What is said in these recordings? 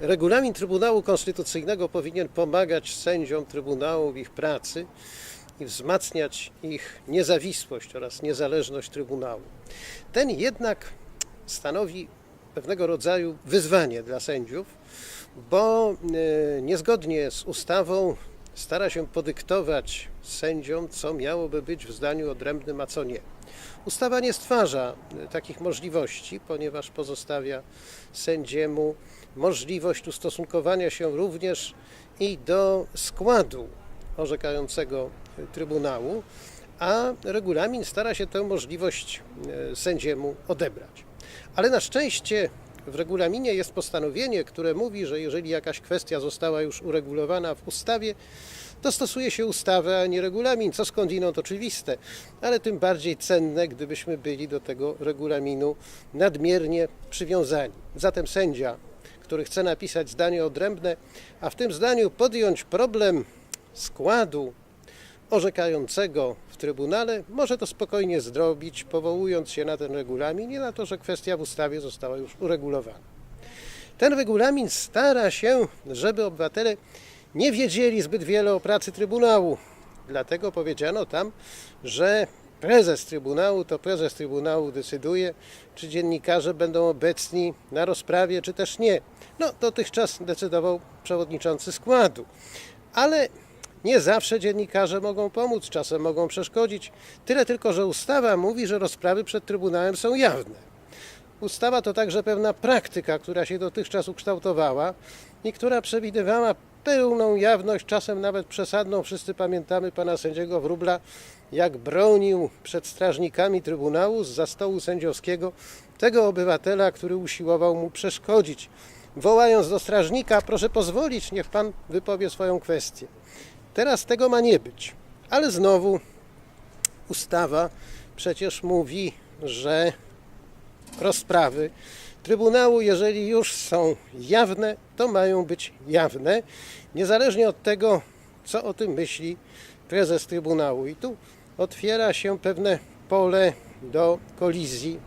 Regulamin Trybunału Konstytucyjnego powinien pomagać sędziom Trybunału w ich pracy i wzmacniać ich niezawisłość oraz niezależność Trybunału. Ten jednak stanowi pewnego rodzaju wyzwanie dla sędziów, bo e, niezgodnie z ustawą stara się podyktować sędziom, co miałoby być w zdaniu odrębnym, a co nie. Ustawa nie stwarza e, takich możliwości, ponieważ pozostawia sędziemu możliwość ustosunkowania się również i do składu orzekającego Trybunału, a regulamin stara się tę możliwość e, sędziemu odebrać. Ale na szczęście w regulaminie jest postanowienie, które mówi, że jeżeli jakaś kwestia została już uregulowana w ustawie, to stosuje się ustawę, a nie regulamin, co skądinąd oczywiste, ale tym bardziej cenne, gdybyśmy byli do tego regulaminu nadmiernie przywiązani. Zatem sędzia, który chce napisać zdanie odrębne, a w tym zdaniu podjąć problem składu orzekającego w Trybunale, może to spokojnie zrobić, powołując się na ten regulamin i na to, że kwestia w ustawie została już uregulowana. Ten regulamin stara się, żeby obywatele nie wiedzieli zbyt wiele o pracy Trybunału. Dlatego powiedziano tam, że prezes Trybunału to prezes Trybunału decyduje, czy dziennikarze będą obecni na rozprawie, czy też nie. No, dotychczas decydował przewodniczący składu. Ale nie zawsze dziennikarze mogą pomóc, czasem mogą przeszkodzić. Tyle tylko, że ustawa mówi, że rozprawy przed Trybunałem są jawne. Ustawa to także pewna praktyka, która się dotychczas ukształtowała i która przewidywała pełną jawność, czasem nawet przesadną. Wszyscy pamiętamy pana sędziego Wróbla, jak bronił przed strażnikami Trybunału z za stołu sędziowskiego tego obywatela, który usiłował mu przeszkodzić. Wołając do strażnika, proszę pozwolić, niech pan wypowie swoją kwestię. Teraz tego ma nie być. Ale znowu ustawa przecież mówi, że rozprawy Trybunału, jeżeli już są jawne, to mają być jawne, niezależnie od tego, co o tym myśli prezes Trybunału. I tu otwiera się pewne pole do kolizji.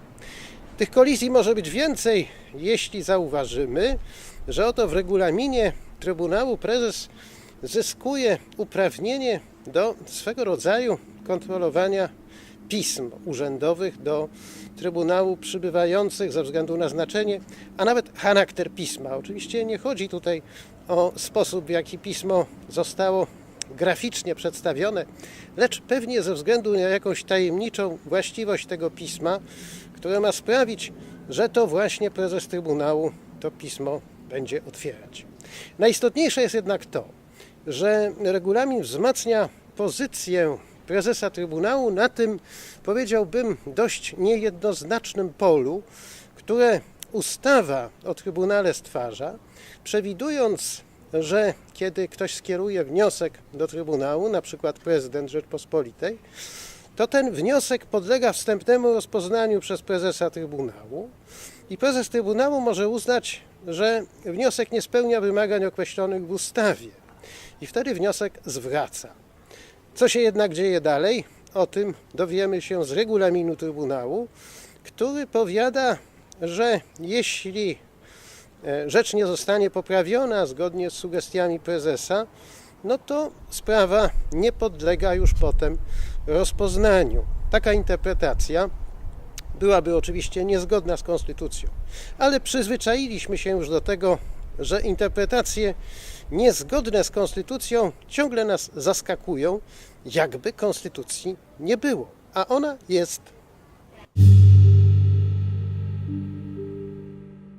Tych kolizji może być więcej, jeśli zauważymy, że oto w regulaminie Trybunału prezes zyskuje uprawnienie do swego rodzaju kontrolowania pism urzędowych do Trybunału przybywających ze względu na znaczenie, a nawet charakter pisma. Oczywiście nie chodzi tutaj o sposób, w jaki pismo zostało graficznie przedstawione, lecz pewnie ze względu na jakąś tajemniczą właściwość tego pisma, które ma sprawić, że to właśnie prezes Trybunału to pismo będzie otwierać. Najistotniejsze jest jednak to, że regulamin wzmacnia pozycję prezesa Trybunału. Na tym, powiedziałbym, dość niejednoznacznym polu, które ustawa o Trybunale stwarza, przewidując, że kiedy ktoś skieruje wniosek do Trybunału, na przykład prezydent Rzeczpospolitej, to ten wniosek podlega wstępnemu rozpoznaniu przez prezesa Trybunału i prezes Trybunału może uznać, że wniosek nie spełnia wymagań określonych w ustawie i wtedy wniosek zwraca. Co się jednak dzieje dalej? O tym dowiemy się z regulaminu Trybunału, który powiada, że jeśli e, rzecz nie zostanie poprawiona zgodnie z sugestiami prezesa, no to sprawa nie podlega już potem rozpoznaniu. Taka interpretacja byłaby oczywiście niezgodna z konstytucją, ale przyzwyczailiśmy się już do tego, że interpretacje niezgodne z konstytucją ciągle nas zaskakują, jakby konstytucji nie było, a ona jest